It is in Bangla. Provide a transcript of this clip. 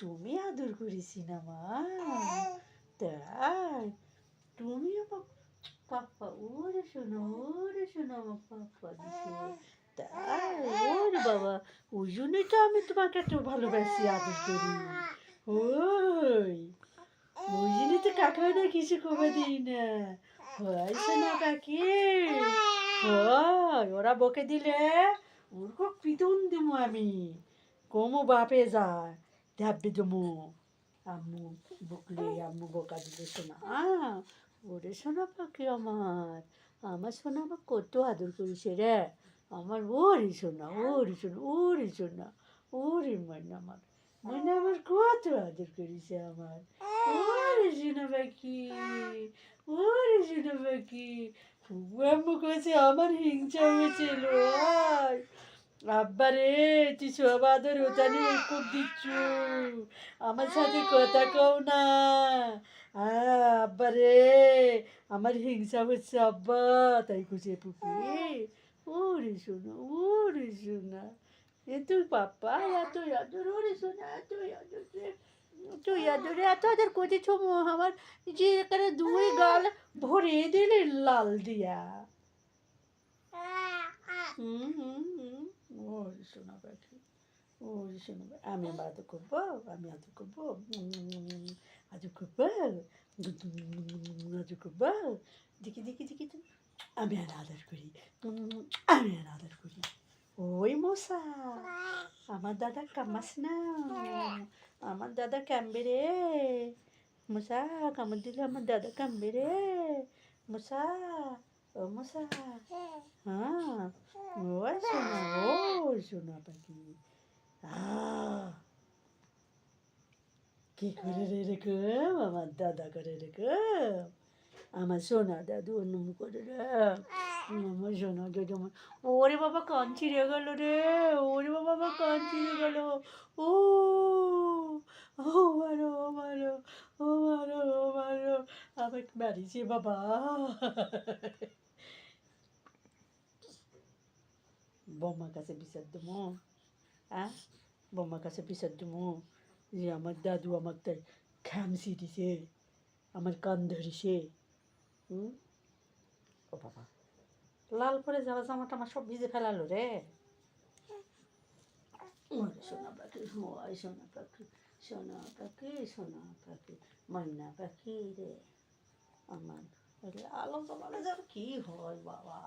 তুমি আদর করেছি না মা তাই? তুমি আমার পাপ্পা ওরে শোনো ওরে শোনো আমার পাপ্পা দিছে তাই? ওরে বাবা ওই জন্যই তো আমি তোমাকে একটু ভালোবাসি আদর করি। ওই। ওই জন্যই তো কাকাটা কিছু কমে দিই না। হয় শোনা কাকি। হয় ওরা বকে দিলে ওর খুব পিতন দেবো আমি। কমো বাপে যায়। ধ্যাপে দেবো আম্মু বকলে আম্মু বকা দিলে শোনা আহ, ওরে শোনা পাখি আমার আমার আমার কত আদর করিস রে আমার ওরে শোনা ওরে শোনা ওরে শোনা ওরে ময়না আমার ময়না আমার কত আদর করিস আমার ওরে পাখি ওরে শোনা পাখি আম্মু কয়েছে আমার হিংসা হয়েছিল আয় আব্বা রে তুই আদর ওটানি খুব দিচ্ছু। আমার সাথে কথা কও না। আহ, আব্বা রে আমার হিংসা হচ্ছে আব্বা তাই খুঁজে পুপি ওরে শোনা ওরে শোনা। এ তুই পাপ্পা এত আদর ওরে শোনা এত আদর তুই আদরে এত আদর করেছ আমার যে এখানে দুই গাল ভরে দিলে লাল দিয়া। হুম হুম। ওরে শোনা পাখি ওরে শোনা পাখি। আমি আবার আদর করব আমি আদর করব আদর করব আদর করব দেখি দেখি দেখি আমি আর আদর করি আমি আর আদর করি ওই মশা আমার দাদা কামাস না আমার দাদা কামবে রে মশা কামড় দিলে আমার দাদা কামবে রে মশা ও মশা হ্যাঁ ও শোনা ও শোনা পাখি আহ, কি করে রে রেখম আমার দাদা করে রেখম আমার সোনা দাদু অন্যম করে রে আমার সোনা দাদু আমার ওরে বাবা কান ছিঁড়ে গেল রে ওরে বাবা আমার কান ছিঁড়ে গেল ও ও মারো ও মারো ও মারো ও মারো বাবা বৌমার কাছে বিচার দেবো হ্যাঁ বৌমার কাছে বিচার দেবো যে আমার দাদু আমার তাই খামসি দিছে আমার কান ধরিছে হুম ও বাবা লাল পরে যাওয়া জামাটা আমার সব ভিজে ফেলালো রে সোনা পাখি ওই সোনা পাখি সোনা পাখি সোনা পাখি ময়না পাখি রে আমার আলো যাবে কি হয় বাবা